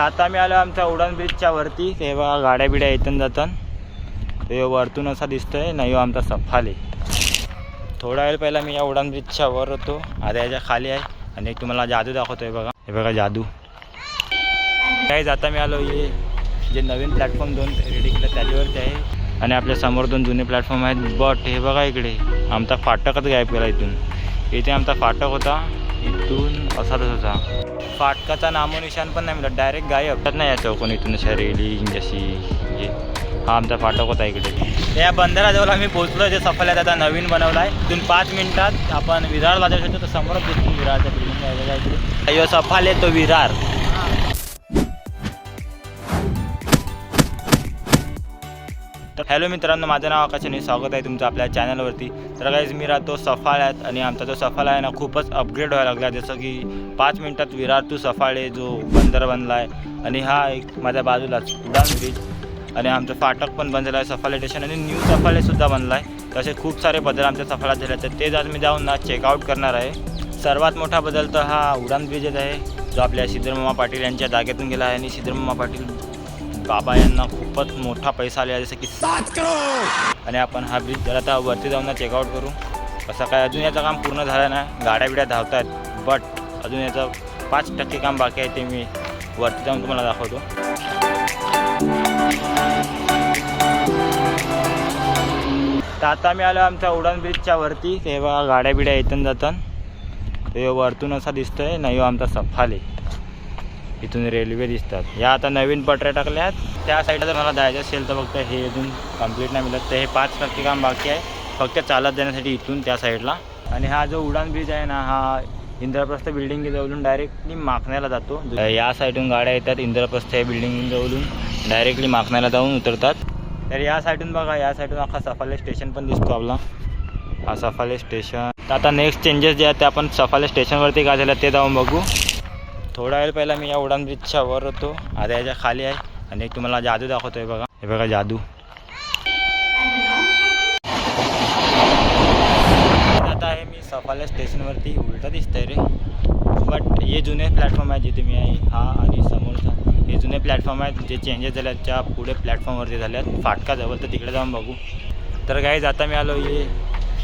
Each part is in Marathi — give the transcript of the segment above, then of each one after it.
तर आता मी आलो आमच्या उडान ब्रिजच्या वरती. तेव्हा बघा गाड्या बिड्या येतून जातात ते वरतून असा दिसतोय नाही हो, आमचा सफाले. थोडा वेळ पहिला मी या उडान ब्रिजच्या वर होतो. आता याच्या खाली आहे. आणि एक तुम्हाला जादू दाखवतोय बघा. हे बघा जादू. काही जाता मी आलो हे जे नवीन प्लॅटफॉर्म दोन रेडी केलं त्याच्यावरती आहे. आणि आपल्यासमोर दोन जुने प्लॅटफॉर्म आहेत. बट हे बघा इकडे. आमचा फाटकच गायब केला इथून. इथे आमचा फाटक होता. इथून असाच होता फाटकाचा नामोनिशान पण नाही मिळत. डायरेक्ट गायब. नाही या चौकोन इथून जशी हे. हा आमचा फाटक होता इकडे. या बंदराजवळ आम्ही पोहोचलो जे सफल्यात आता नवीन बनवला आहे इथून पाच मिनिटात आपण विरारला जाऊ शकतो तर समोरच दिसतो. विरारच्या बिल्डिंग आहे इकडे. सफाले तो विरार. हॅलो मित्रांनो माझं नाव आकाश आणि स्वागत आहे तुमचं आपल्या चॅनलवरती. तर काहीच मी राहतो सफाळ्यात आणि आमचा जो सफाळा आहे ना खूपच अपग्रेड व्हायला लागला. जसं की पाच मिनटात विरार टू सफाळे जो बंदर बनला आहे. आणि हा एक माझ्या बाजूलाच उडान ब्रिज आणि आमचं फाटक पण बनलेलं आहे सफाळे स्टेशन आणि न्यू सफाळेसुद्धा बनला आहे. तसे खूप सारे बदल आमच्या सफाळ्यात झाले तर तेच आज मी जाऊन ना चेकआउट करणार आहे. सर्वात मोठा बदल तर हा उडान ब्रिजच आहे जो आपल्या सिद्धरमामा पाटील यांच्या जागेतून गेला आहे आणि सिद्धरमामा पाटील बाबा यांना खूपच मोठा पैसा आला जसं की सात करोड! आणि आपण हा ब्रिज जरा आता वरती जाऊन ना चेकआउट करू. असं काय अजून याचं काम पूर्ण झालं ना गाड्या बिड्या धावत आहेत बट अजून याचं पाच टक्के काम बाकी आहे ते मी वरती जाऊन तुम्हाला दाखवतो. तर आता मी आलो आमच्या उडान ब्रिजच्या वरती. तेव्हा गाड्या बिड्या येतन जातात ते वरतून असा दिसतोय नाही हो आमचा सफाले इथून रेल्वे दिसतात. या आता नवीन पटऱ्या टाकल्या आहेत त्या साईडला जर मला जायचं असेल तर फक्त हे अजून कंप्लीट नाही मिळत. तर हे पाच टक्के काम बाकी आहे. फक्त चालत जाण्यासाठी इथून त्या साईडला आणि हा जो उडान ब्रिज आहे ना हा इंद्रप्रस्थ बिल्डिंग जवळून डायरेक्टली माखण्याला जातो. या साईडून गाड्या येतात. इंद्रप्रस्थ या बिल्डिंग जवळून डायरेक्टली माखण्याला जाऊन उतरतात. तर या साईडून बघा या साईडून अख्खा सफाले स्टेशन पण दिसतो आपला. हा सफाले स्टेशन आता नेक्स्ट चेंजेस जे आहेत ते आपण सफाले स्टेशनवरती काय झालं ते जाऊन बघू. थोडा वेळ पहिला मी या उडान ब्रिजच्या वर होतो. आता याच्या खाली आहे. आणि एक तुम्हाला जादू दाखवतोय बघा. हे बघा जादू. आता आहे मी सफाल्या स्टेशनवरती. उलटा दिसतंय रे. बट हे जुने प्लॅटफॉर्म आहे जिथे मी आहे. हा आणि समोरचा. हे जुने प्लॅटफॉर्म आहेत. जे चेंजेस झाल्यात आहेत त्या पुढे प्लॅटफॉर्मवरती झाल्यात. आहेत फाटकाजवळ तर तिकडे जाऊन बघू. तर काही जाता मी आलो हे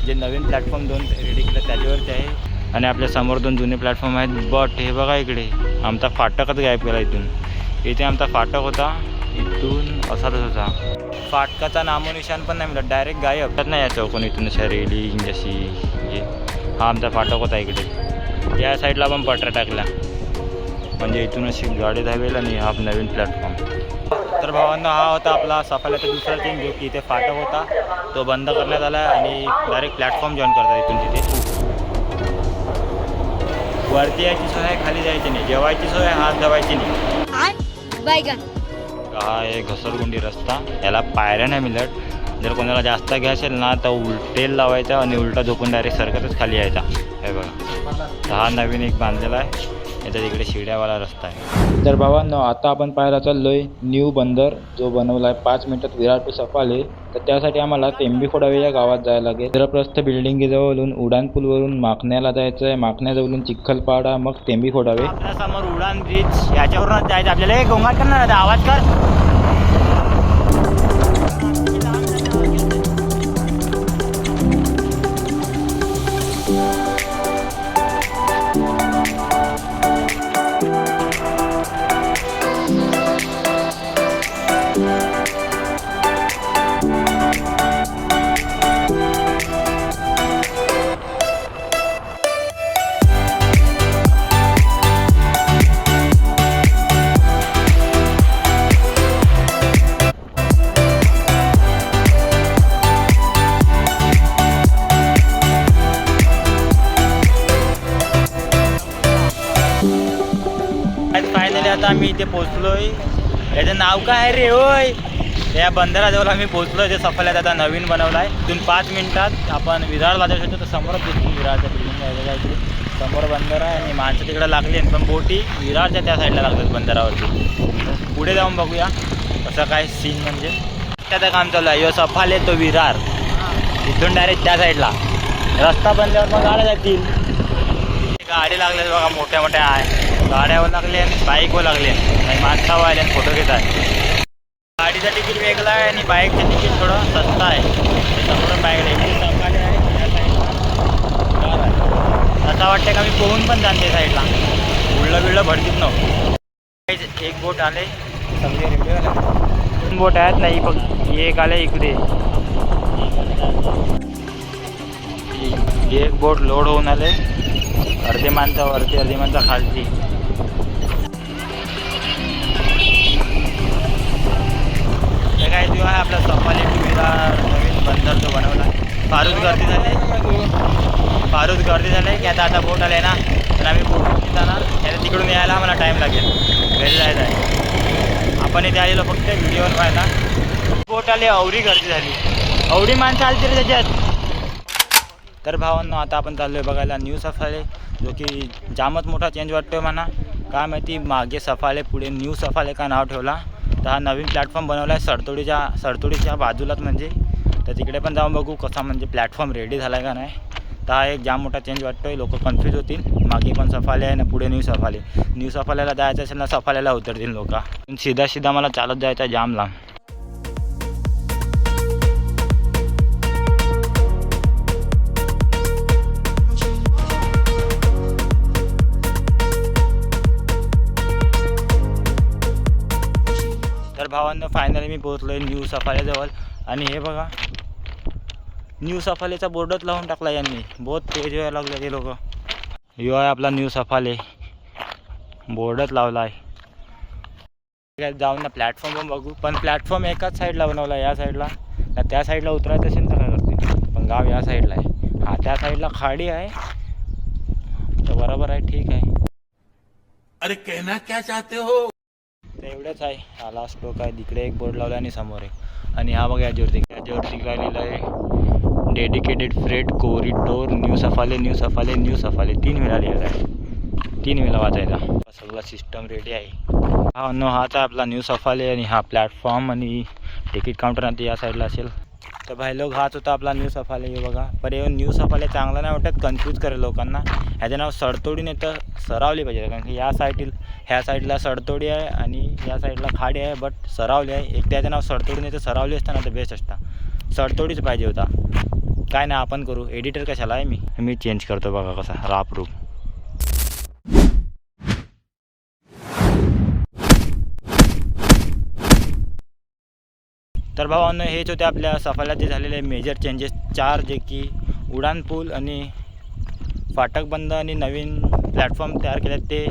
जे नवीन प्लॅटफॉर्म दोन रेडी केलं त्याच्यावरती आहे. आणि आपल्यासमोर दोन जुने प्लॅटफॉर्म आहेत. बट हे बघा इकडे आमचा फाटकच गायब केला इथून. इथे आमचा फाटक होता. इथून असाच होता. फाटकाचा नामोनिशान पण नाही मिळत. डायरेक्ट गायब. तर नाही या चौकोन इथून अशा रेलिंग जशी हे. हा आमचा फाटक होता इकडे. या साईडला पण पटऱ्या टाकल्या. म्हणजे इथून अशी गाडी धावेल आणि हा नवीन प्लॅटफॉर्म तर भावांना हा होता आपला सफाल्याचा दुसरा टीम जो की इथे फाटक होता. तो बंद करण्यात आला आणि डायरेक्ट प्लॅटफॉर्म जॉईन करतात इथून तिथे. वरती यायची सोय आहे खाली जायची नाही. जेवायची सोय आहे, हात धवायची नाही. हा आहे घसरगुंडी रस्ता. याला पायऱ्या नाही मिळत. जर कोणाला जास्त घ्या असेल ना तर उलटेल लावायचा आणि उलटा झोपून डायरेक्ट सरकतच खाली यायचा. हे बघा. हा नवीन एक बांधलेला आहे. याच्या तिकडे शिड्यावाला रस्ता आहे. तर भावांनो आता आपण पाहायला चाललोय न्यू बंदर जो बनवला आहे पाच मिनिटात विराट टू सफाले. तर त्यासाठी आम्हाला तेंबी खोडावे या गावात जायला लागेल. इंद्रप्रस्थ बिल्डिंग जवळून उडान पूलवरून माखण्याला जायचं आहे माखण्याजवळून चिखलपाडा मग तेंबी खोडावे आपल्यासमोर उडान ब्रिज याच्यावरूनच जायचं. आपल्याला गोंगाट करणार आवाज कर. आम्ही इथे पोहोचलोय. याचं नाव काय आहे रे? होय. या बंदराजवळ आम्ही पोहोचलोय. जे सफल्यात आता नवीन बनवला आहे इथून पाच मिनिटात आपण विरार जाऊ शकतो तर समोरच दिसतो विरारच्या बिल्डिंग आहे समोर बंदर आहे आणि माणसं तिकडे लागली पण बोटी विरारच्या त्या साईडला लागतात बंदरावरती. पुढे जाऊन बघूया. कसं काय सीन म्हणजे. त्याचं काम चालू आहे. यो आहे तो विरार. इथून डायरेक्ट त्या साईडला रस्ता बनल्यावर मग गाड्या जातील. गाडी लागल्या बघा मोठ्या मोठ्या आहे. गाड्यावर लागले आणि बाईकवर लागले. आणि माणसावर आले आणि फोटो घेत आहे. गाडीचं तिकीट वेगळं आहे आणि बाईकचं तिकीट थोडं स्वस्त आहे. ते बाईक आहे. असं वाटतं का मी पोहून पण जाणते साईडला. उडलं बिळलं भरतीत नव्हतं एक बोट आले. सगळे रेल्वे दोन बोट आहेत नाही बघ एक आले इकडे. एक बोट लोड होऊन आले. अर्धे माणसा वरती अर्धे माणसा खालती. हे काय जो आहे आपला सफाली टू व्हीलर नवीन बंदर जो बनवला. फारूच गर्दी झाली. फारूच गर्दी झाली. की आता आता बोट आले ना. तर आम्ही बोट जाणार त्याला तिकडून यायला आम्हाला टाईम लागेल. घरी जायचं आहे. आपण इथे आलेलो फक्त व्हिडिओवर व्हायला बोट आली अवरी गर्दी झाली. अवरी माणसं आली तरी त्याच्यात. तर भावांनो आता आपण चाललो आहे बघायला न्यू सफाले जो की जामच मोठा चेंज वाटतो आहे म्हणा. काय माहिती मागे सफाले पुढे न्यू सफाले का नाव ठेवला. तर हा नवीन प्लॅटफॉर्म बनवला आहे सरतोडीच्या सरतोडीच्या बाजूलाच म्हणजे. तर तिकडे पण जाऊन बघू कसा म्हणजे प्लॅटफॉर्म रेडी झाला आहे का नाही. तर हा एक जाम मोठा चेंज वाटतो आहे लोक कन्फ्यूज होतील. मागे पण सफाले आहे ना पुढे न्यू सफाले न्यू सफाल्याला जायचं असेल ना सफाल्याला उतरतील लोक. सीधा सीधा मला चालत जायचं आहे जाम लांब तर फायनली मी पोहोचलो आहे न्यू सफाल्याजवळ आणि हे बघा न्यू सफालेचा बोर्डच लावून टाकला यांनी. बहुत तेज व्हायला लागले ते लोक. यो आहे आपला न्यू सफाले बोर्डच लावला आहे जाऊन ना प्लॅटफॉर्म पण बघू. पण प्लॅटफॉर्म एकाच साईडला बनवला या साईडला ना त्या साईडला उतरायचं असेल तर काय करते पण गाव या साईडला आहे. हा त्या साईडला खाडी आहे. तर बरोबर आहे ठीक आहे. अरे कहना क्या चाहते हो? तर एवढंच आहे. हा लास्ट लोक आहे. तिकडे एक बोर्ड लावला आणि समोर एक. आणि हा बघा याच्यावरती. याच्यावरती काय लिहिलं आहे dedicated freight corridor new Saphale new Saphale new Saphale तीन वेळा लिहिलं आहे तीन वेळा वाचायचा सगळा सिस्टम रेडी आहे. हा नो हाच आहे आपला न्यू सफाले आणि हा प्लॅटफॉर्म आणि तिकीट काउंटर आता या साईडला असेल. तर भाई लोक हाच होता आपला न्यू सफाले हे बघा. पर हे न्यू सफाले चांगला नाही वाटत कन्फ्यूज करेल लोकांना. ह्याचं नाव सडतोडीने तर सरावली पाहिजे. कारण की या साईडील ह्या साईडला सडतोडी आहे आणि या साईडला खाडी आहे बट सरावली आहे. एक त्याचं नाव सडतोडीने तर सरावली असताना तर बेस्ट असता. सडतोडीच पाहिजे होता. काय नाही आपण करू. एडिटर कशाला आहे मी? मी चेंज करतो बघा कसा राप रूप तर भावांनो हेच होते आपल्या सफाल्यात जे झालेले मेजर चेंजेस चार जे की उडाणपूल आणि फाटक बंद आणि नवीन प्लॅटफॉर्म तयार केले ते.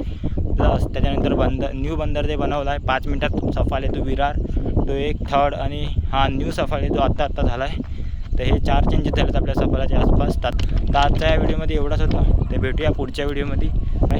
प्लस त्याच्यानंतर बंद न्यू बंदर जे बनवला आहे पाच मिनटात सफाले तो विरार. तो एक थर्ड आणि हा न्यू सफाले तो आत्ता आत्ता झाला आहे तर हे चार चेंजेस झालेत आपल्या सफाल्याच्या आसपास. तात तर आजच्या या व्हिडिओमध्ये एवढंच होतं. ते भेटूया पुढच्या व्हिडिओमध्ये काय